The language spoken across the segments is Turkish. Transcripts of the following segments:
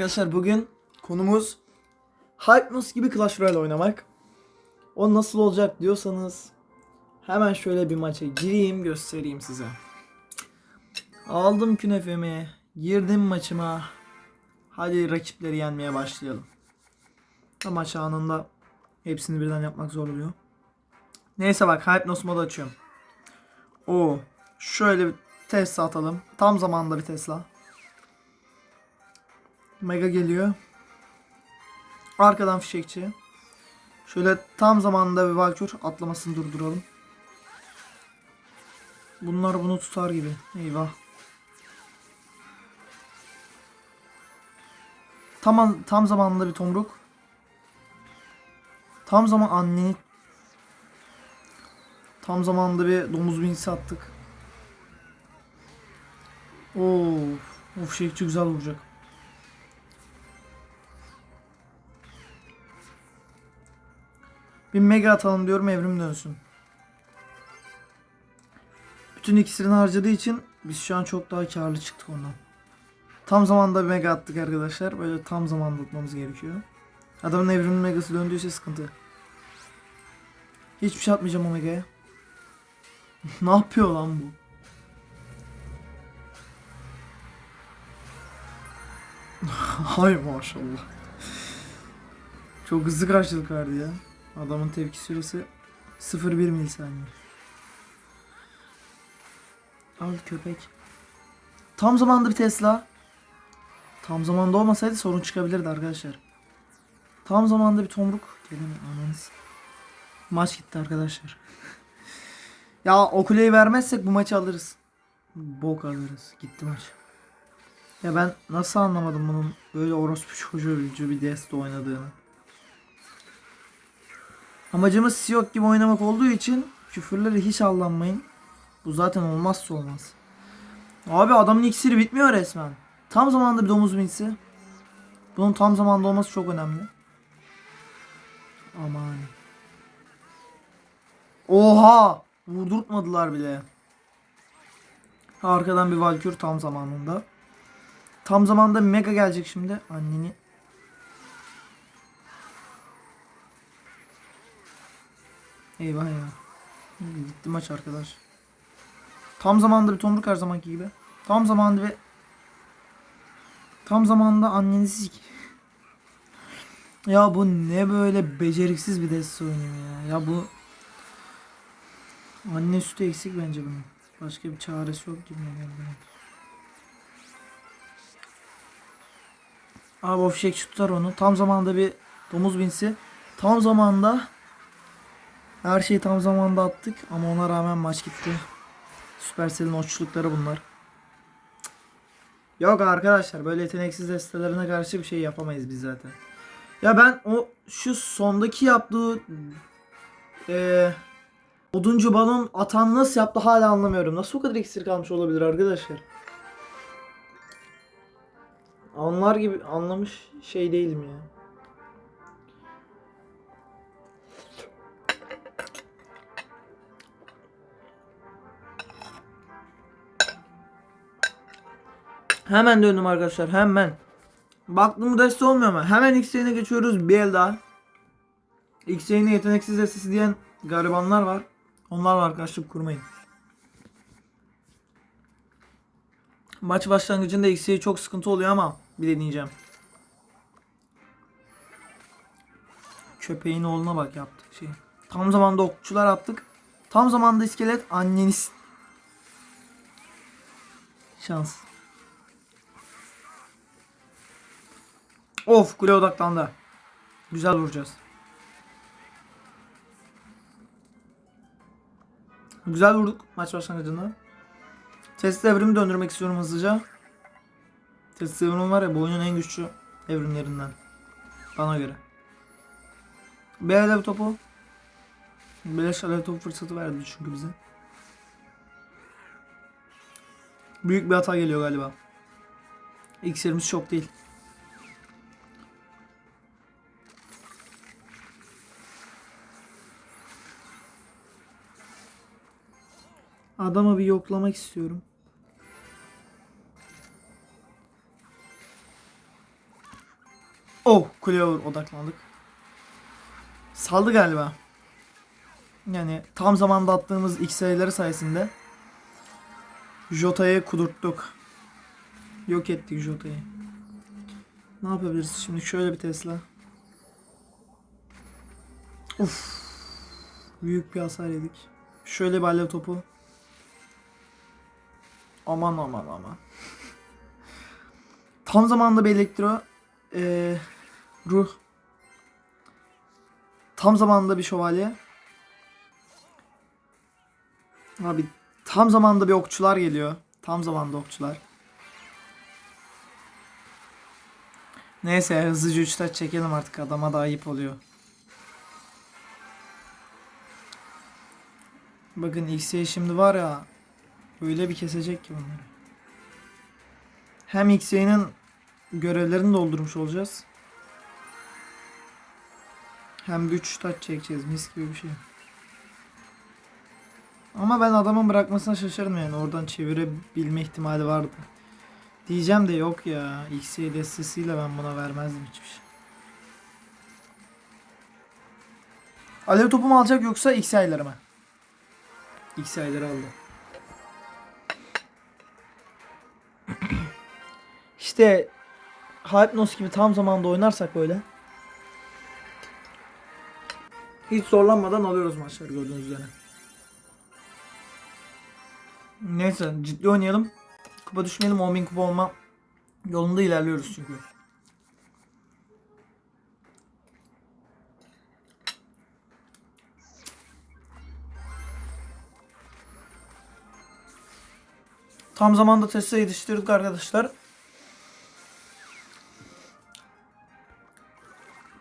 Arkadaşlar bugün konumuz Hypnos gibi Clash Royale oynamak. O nasıl olacak diyorsanız hemen şöyle bir maça gireyim göstereyim size. Aldım künefemi, girdim maçıma. Hadi rakipleri yenmeye başlayalım. Ama maç anında hepsini birden yapmak zor oluyor. Neyse bak Hypnos modu açıyorum. Oo, şöyle bir Tesla atalım. Tam zamanında bir Tesla. Mega geliyor. Arkadan fişekçi. Şöyle tam zamanında bir Valkür atlamasını durduralım. Bunlar bunu tutar gibi. Eyvah. Tam, tam zamanında bir tomruk. Tam zaman anneni Tam zamanında bir domuz binisi attık. Oo, o fişekçi güzel vuracak. Bir mega atalım diyorum evrim dönsün. Bütün iksirini harcadığı için biz şu an çok daha karlı çıktık ondan. Tam zamanda bir mega attık arkadaşlar. Böyle tam zamanda atmamız gerekiyor. Adamın evrimin megası döndüyse sıkıntı. Hiçbir şey atmayacağım o megaya. ne yapıyor lan bu? Hay maşallah. Çok hızlı karşılık verdi ya. Adamın tepki süresi 0,1 milisaniye. Al köpek. Tam zamanda bir Tesla. Tam zamanda olmasaydı sorun çıkabilirdi arkadaşlar. Tam zamanda bir tomruk. Gelin ananız. Maç gitti arkadaşlar. ya o kuleyi vermezsek bu maçı alırız. Bok alırız. Gitti maç. Ya ben nasıl anlamadım bunun böyle orospu çocuğu bir deste oynadığını. Amacımız Siyok gibi oynamak olduğu için küfürleri hiç aldanmayın. Bu zaten olmazsa olmaz. Abi adamın iksiri bitmiyor resmen. Tam zamanında bir domuz minsi. Bunun tam zamanda olması çok önemli. Aman. Oha! Vurdurtmadılar bile. Arkadan bir Valkür tam zamanında. Tam zamanda mega gelecek şimdi. Anneni Eyvah ya. Gitti maç arkadaş. Tam zamanda bir tomruk her zamanki gibi. Tam zamanda bir Tam zamanda annenizi. Ya bu ne böyle beceriksiz bir deste oynuyor ya. Ya bu Anne sütü eksik bence bunun. Başka bir çaresi yok gibi geldi. Abi o fişek tutar onu. Tam zamanda bir domuz binsi. Tam zamanda her şeyi tam zamanda attık ama ona rağmen maç gitti. Supercell'in oçlukları bunlar. Yok arkadaşlar böyle yeteneksiz destelerine karşı bir şey yapamayız biz zaten. Ya ben o şu sondaki yaptığı eee oduncu balon atan nasıl yaptı hala anlamıyorum. Nasıl o kadar iksir kalmış olabilir arkadaşlar? Anlar gibi anlamış şey değilim ya. Hemen döndüm arkadaşlar hemen. Baktım deste olmuyor ama hemen X yayına geçiyoruz bir el daha. X yayına yeteneksiz destesi diyen garibanlar var. Onlar var arkadaşlık kurmayın. Maç başlangıcında X'ye çok sıkıntı oluyor ama bir deneyeceğim. Köpeğin oğluna bak yaptık şey. Tam zamanda okçular attık. Tam zamanda iskelet anneniz. Şans. Of kule odaklandı. Güzel vuracağız. Güzel vurduk maç başlangıcında. Test evrimi döndürmek istiyorum hızlıca. Test evrim var ya bu oyunun en güçlü evrimlerinden. Bana göre. Bir alev topu. Beleş alev topu fırsatı verdi çünkü bize. Büyük bir hata geliyor galiba. İksirimiz çok değil. Adamı bir yoklamak istiyorum. Oh kuleye odaklandık. Saldı galiba. Yani tam zamanda attığımız X sayıları sayesinde Jota'yı kudurttuk. Yok ettik Jota'yı. Ne yapabiliriz şimdi? Şöyle bir Tesla. Uf. Büyük bir hasar yedik. Şöyle bir alev topu. Aman aman aman. Tam zamanda bir elektro eee, ruh. Tam zamanda bir şövalye. Abi tam zamanda bir okçular geliyor. Tam zamanda okçular. Neyse hızlıca 3 taç çekelim artık adama da ayıp oluyor. Bakın X'ye şimdi var ya öyle bir kesecek ki bunları. Hem X'ye'nin görevlerini doldurmuş olacağız. Hem 3 taç çekeceğiz mis gibi bir şey. Ama ben adamın bırakmasına şaşırdım yani oradan çevirebilme ihtimali vardı. Diyeceğim de yok ya. XY destesiyle ben buna vermezdim hiçbir şey. Alev topu mu alacak yoksa XY'ları mı? XY'ları aldı. İşte Hypnos gibi tam zamanda oynarsak böyle. Hiç zorlanmadan alıyoruz maçları gördüğünüz üzere. Neyse ciddi oynayalım. Kupa düşmeyelim 10.000 kupa olma yolunda ilerliyoruz çünkü. Tam zamanda Tesla yetiştirdik arkadaşlar.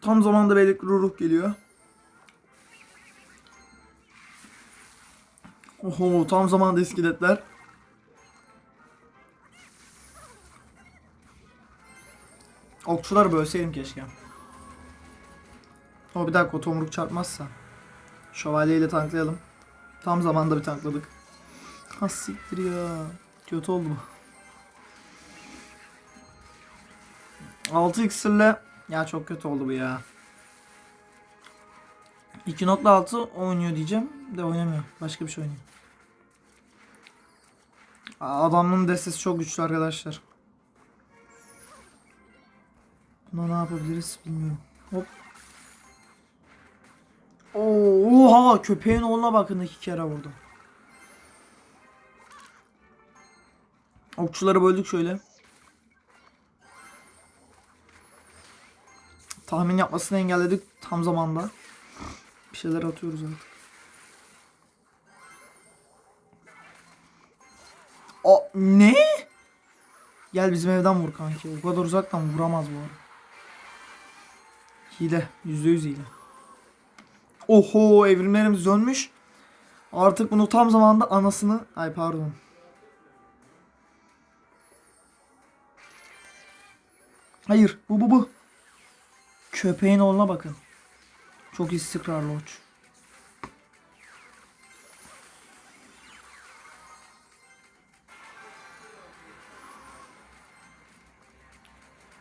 Tam zamanda Belik Ruruh geliyor. Oho tam zamanda iskeletler. Okçuları bölseydim keşke. O bir dakika tomruk çarpmazsa. Şövalyeyle tanklayalım. Tam zamanda bir tankladık. Ha siktir ya. Kötü oldu bu. 6 iksirle ya çok kötü oldu bu ya. 2.6 oynuyor diyeceğim de oynamıyor. Başka bir şey oynuyor. Adamın destesi çok güçlü arkadaşlar. Buna ne yapabiliriz bilmiyorum. Hop. Oo, oha köpeğin oğluna bakın iki kere vurdu. Okçuları böldük şöyle. Tahmin yapmasını engelledik tam zamanda. Bir şeyler atıyoruz artık. O ne? Gel bizim evden vur kanki. O kadar uzaktan vuramaz bu arada. Hile. Yüzde yüz hile. Oho evrimlerimiz dönmüş. Artık bunu tam zamanda anasını... Ay pardon. Hayır bu bu bu. Köpeğin oğluna bakın. Çok istikrarlı uç.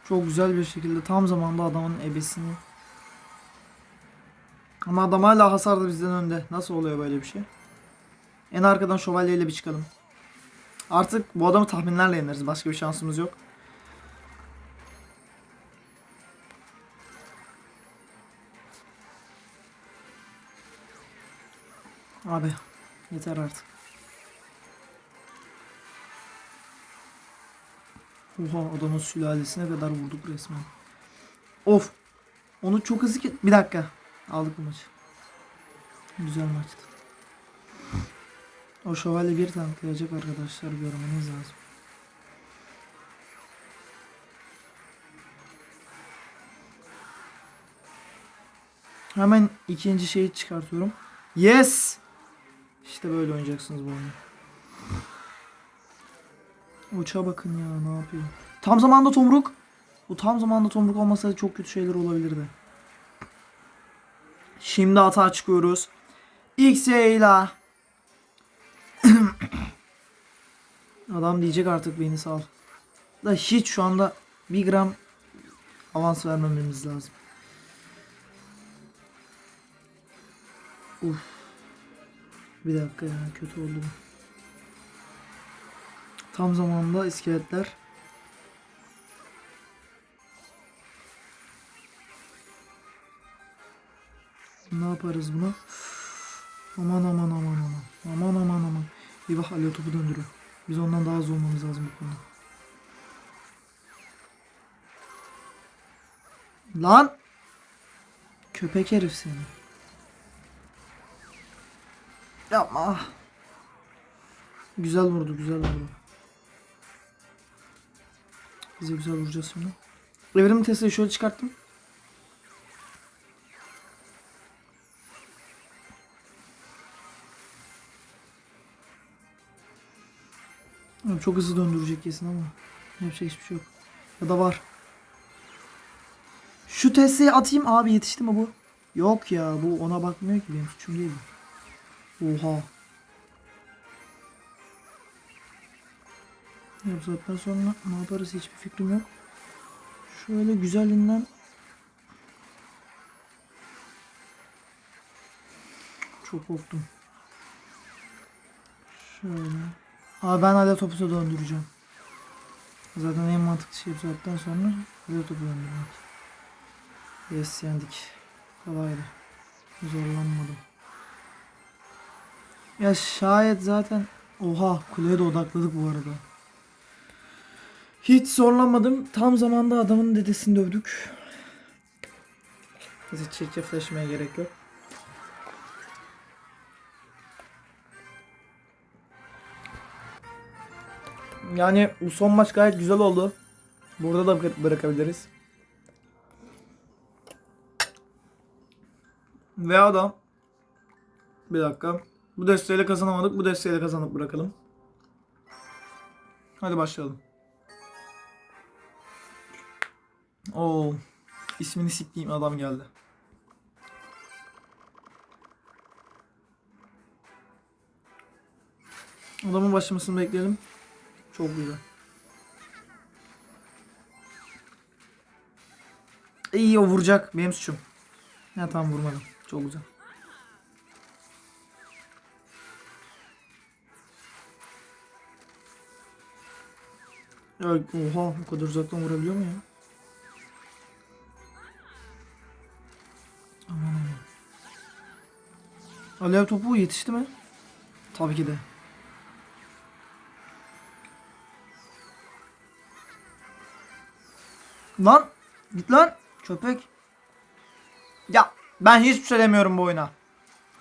Çok güzel bir şekilde tam zamanda adamın ebesini. Ama adam hala hasarda bizden önde. Nasıl oluyor böyle bir şey? En arkadan şövalyeyle bir çıkalım. Artık bu adamı tahminlerle yeneriz. Başka bir şansımız yok. Abi yeter artık. Oha adamın sülalesine kadar vurduk resmen. Of. Onu çok hızlı ki... Bir dakika. Aldık bu maçı. Güzel maçtı. O şövalye bir tanklayacak arkadaşlar görmeniz lazım. Hemen ikinci şeyi çıkartıyorum. Yes! İşte böyle oynayacaksınız bu oyunu. Uça bakın ya ne yapıyor. Tam zamanda tomruk. Bu tam zamanda tomruk olmasa çok kötü şeyler olabilirdi. Şimdi hata çıkıyoruz. X ile. Adam diyecek artık beni sal. Da hiç şu anda bir gram Avans vermememiz lazım. Uf. Bir dakika ya kötü oldu bu. Tam zamanında iskeletler. Ne yaparız buna? Aman aman aman aman. Aman aman aman. Eyvah alo topu döndürüyor. Biz ondan daha hızlı olmamız lazım bu konuda. Lan! Köpek herif seni. Yapma. Güzel vurdu, güzel vurdu. Bize güzel vuracağız şimdi. Evrim Tesla'yı şöyle çıkarttım. Çok hızlı döndürecek kesin ama yapacak hiçbir şey yok. Ya da var. Şu Tesla'yı atayım abi yetişti mi bu? Yok ya bu ona bakmıyor ki benim suçum değil bu. Oha. Ya bu saatten sonra ne yaparız hiçbir fikrim yok. Şöyle güzelinden Çok korktum. Şöyle. Abi ben hala topu da döndüreceğim. Zaten en mantıklı şey bu saatten sonra hala topu döndürmek. Yes yendik. Kolaydı. Zorlanmadım. Ya şayet zaten oha kuleye de odakladık bu arada. Hiç zorlanmadım. Tam zamanda adamın dedesini dövdük. Hiç çirkefleşmeye gerek yok. Yani bu son maç gayet güzel oldu. Burada da bırak- bırakabiliriz. Ve adam bir dakika. Bu desteğiyle kazanamadık. Bu desteğiyle kazanıp bırakalım. Hadi başlayalım. Oo. ismini siktiğim adam geldi. Adamın başlamasını bekleyelim. Çok güzel. İyi o vuracak. Benim suçum. Ya tamam vurmadım. Çok güzel. Oha bu kadar uzaktan vurabiliyor mu ya? Aman aman. Alev topu yetişti mi? Tabii ki de. Lan git lan köpek. Ya ben hiçbir şey demiyorum bu oyuna.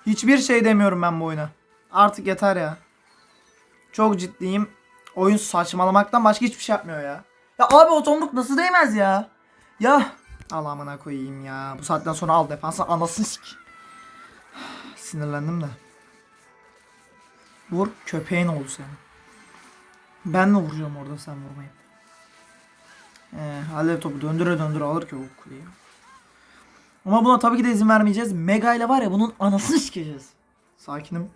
Hiçbir şey demiyorum ben bu oyuna. Artık yeter ya. Çok ciddiyim. Oyun saçmalamaktan başka hiçbir şey yapmıyor ya. Ya abi o tomruk nasıl değmez ya? Ya Allah'ımına koyayım ya. Bu saatten sonra al defansı anasını sik. Sinirlendim de. Vur köpeğin oldu senin. Ben mi vuracağım orada sen vurmayın. Ee, topu döndüre döndüre alır ki o kuleyi. Ama buna tabii ki de izin vermeyeceğiz. Mega ile var ya bunun anasını sikeceğiz. Sakinim.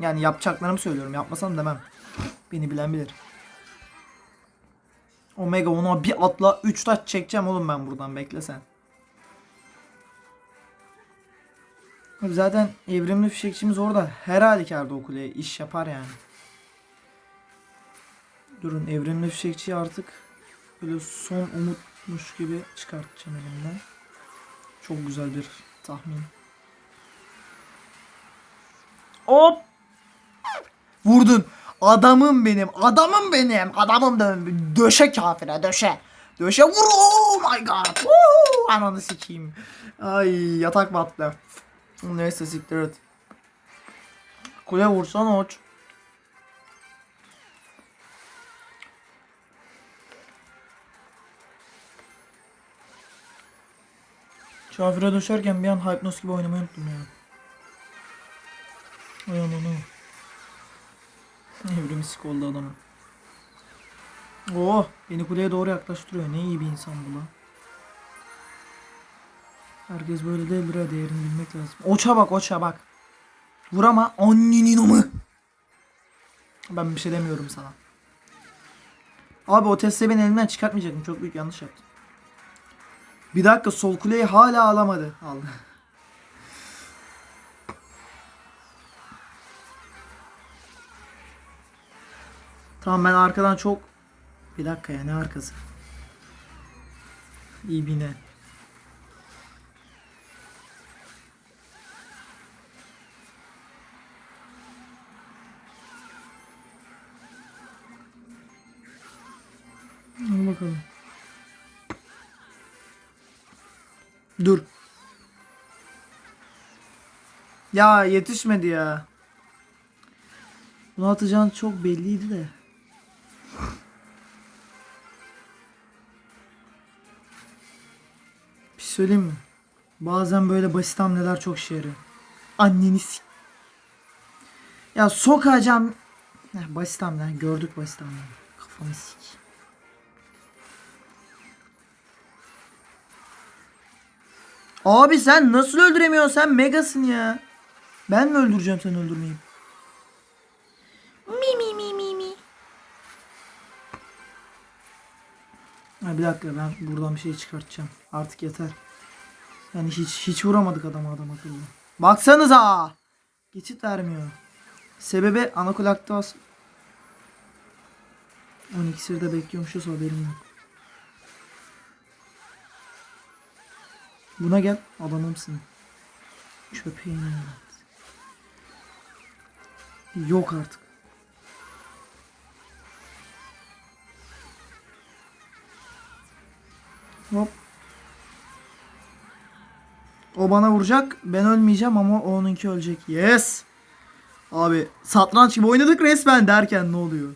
Yani yapacaklarımı söylüyorum. Yapmasam demem. Beni bilen bilir. Omega ona bir atla 3 taç çekeceğim oğlum ben buradan bekle sen. Zaten evrimli fişekçimiz orada her halükarda o iş yapar yani. Durun evrimli fişekçi artık böyle son umutmuş gibi çıkartacağım elimden. Çok güzel bir tahmin. Hop! Vurdun. Adamım benim. Adamım benim. Adamım benim. Döşe kafire döşe. Döşe vur. Oh my god. Woo! Ananı sikeyim. Ay yatak battı. Neyse siktir et. Kule vursana oç. Kafire döşerken bir an Hypnos gibi oynamayı unuttum ya. Ay ananı. Evrimi sik oldu adamın. Oo, beni kuleye doğru yaklaştırıyor. Ne iyi bir insan bu lan. Herkes böyle değildir ha değerini bilmek lazım. Oça bak oça bak. Vurama anninin amı. Ben bir şey demiyorum sana. Abi o Tesla'yı ben elimden çıkartmayacaktım. Çok büyük yanlış yaptım. Bir dakika sol kuleyi hala alamadı. Aldı. Tamam ben arkadan çok... Bir dakika ya ne arkası? İyi bine. Al bakalım. Dur. Ya yetişmedi ya. Bunu atacağın çok belliydi de. Söyleyeyim mi? Bazen böyle basit hamleler çok işe yarıyor. Anneni s- Ya sokacağım. Heh, basit hamleler gördük basit hamleler. Kafamı sik. Abi sen nasıl öldüremiyorsun? Sen megasın ya. Ben mi öldüreceğim seni öldürmeyeyim? Mi mi mi mi mi. Ha, bir dakika ben buradan bir şey çıkartacağım. Artık yeter. Yani hiç hiç vuramadık adamı adam akıllı. Baksanıza. Geçit vermiyor. Sebebi anakulaktos. 12 sırda bekliyormuşuz haberim yok. Buna gel adamımsın. Köpeğin evlat. Yok artık. Hop. O bana vuracak. Ben ölmeyeceğim ama onunki ölecek. Yes. Abi satranç gibi oynadık resmen derken ne oluyor?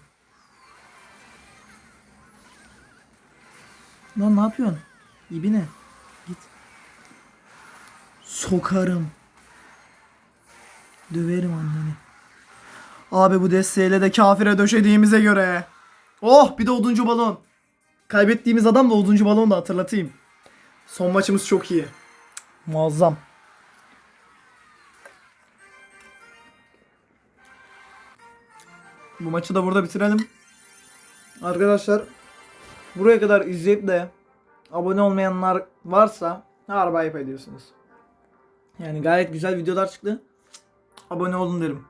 Lan ne yapıyorsun? İbine. Git. Sokarım. Döverim anneni. Abi bu desteğiyle de kafire döşediğimize göre. Oh bir de oduncu balon. Kaybettiğimiz adam da oduncu balon da hatırlatayım. Son maçımız çok iyi. Muazzam. Bu maçı da burada bitirelim. Arkadaşlar buraya kadar izleyip de abone olmayanlar varsa harbi ayıp ediyorsunuz. Yani gayet güzel videolar çıktı. Abone olun derim.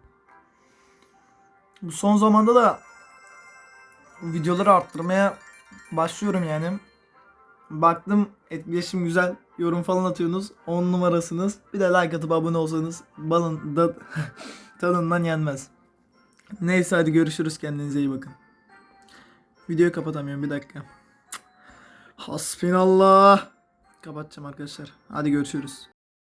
Bu son zamanda da videoları arttırmaya başlıyorum yani. Baktım etkileşim güzel. Yorum falan atıyorsunuz. 10 numarasınız. Bir de like atıp abone olsanız balın da tadından yenmez. Neyse hadi görüşürüz. Kendinize iyi bakın. Videoyu kapatamıyorum bir dakika. Hasbinallah. Kapatacağım arkadaşlar. Hadi görüşürüz.